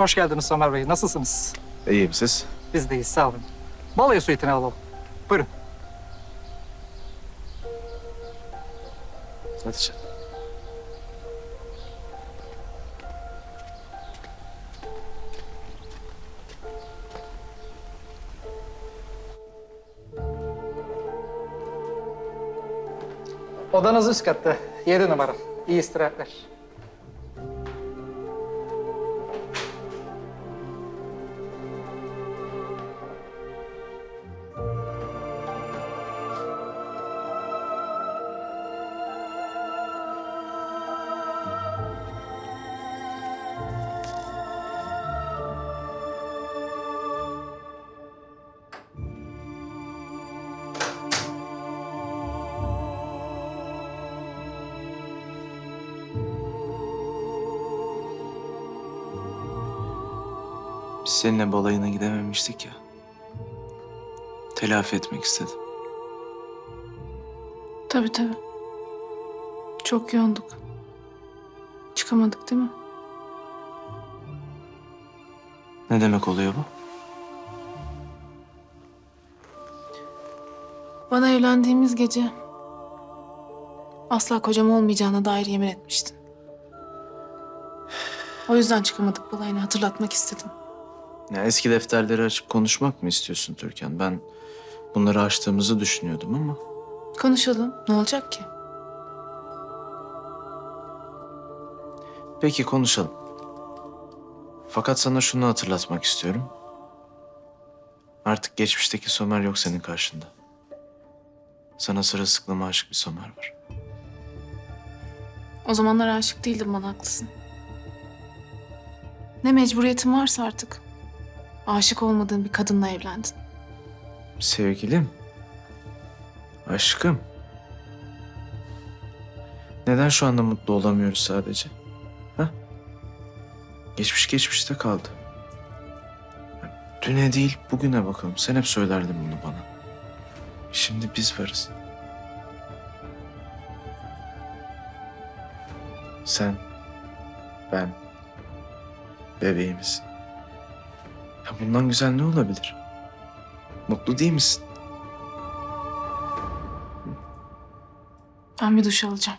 Hoş geldiniz Somer Bey. Nasılsınız? İyiyim siz? Biz de iyiyiz, sağ olun. Balayı suitini alalım. Buyurun. Hadi canım. Odanız üst katta. Yedi numara. İyi istirahatler. Biz seninle balayına gidememiştik ya. Telafi etmek istedim. Tabii tabii. Çok yoğunduk. Çıkamadık değil mi? Ne demek oluyor bu? Bana evlendiğimiz gece asla kocam olmayacağına dair yemin etmiştin. O yüzden çıkamadık balayını hatırlatmak istedim. Ya eski defterleri açıp konuşmak mı istiyorsun Türkan? Ben bunları açtığımızı düşünüyordum ama... Konuşalım. Ne olacak ki? Peki konuşalım. Fakat sana şunu hatırlatmak istiyorum. Artık geçmişteki Somer yok senin karşında. Sana sırılsıklama aşık bir Somer var. O zamanlar aşık değildim bana haklısın. Ne mecburiyetin varsa artık. Aşık olmadığın bir kadınla evlendin. Sevgilim. Aşkım. Neden şu anda mutlu olamıyoruz sadece? Ha? Geçmiş geçmişte kaldı. Düne değil bugüne bakalım. Sen hep söylerdin bunu bana. Şimdi biz varız. Sen, ben, bebeğimiz. Ya bundan güzel ne olabilir? Mutlu değil misin? Ben bir duş alacağım.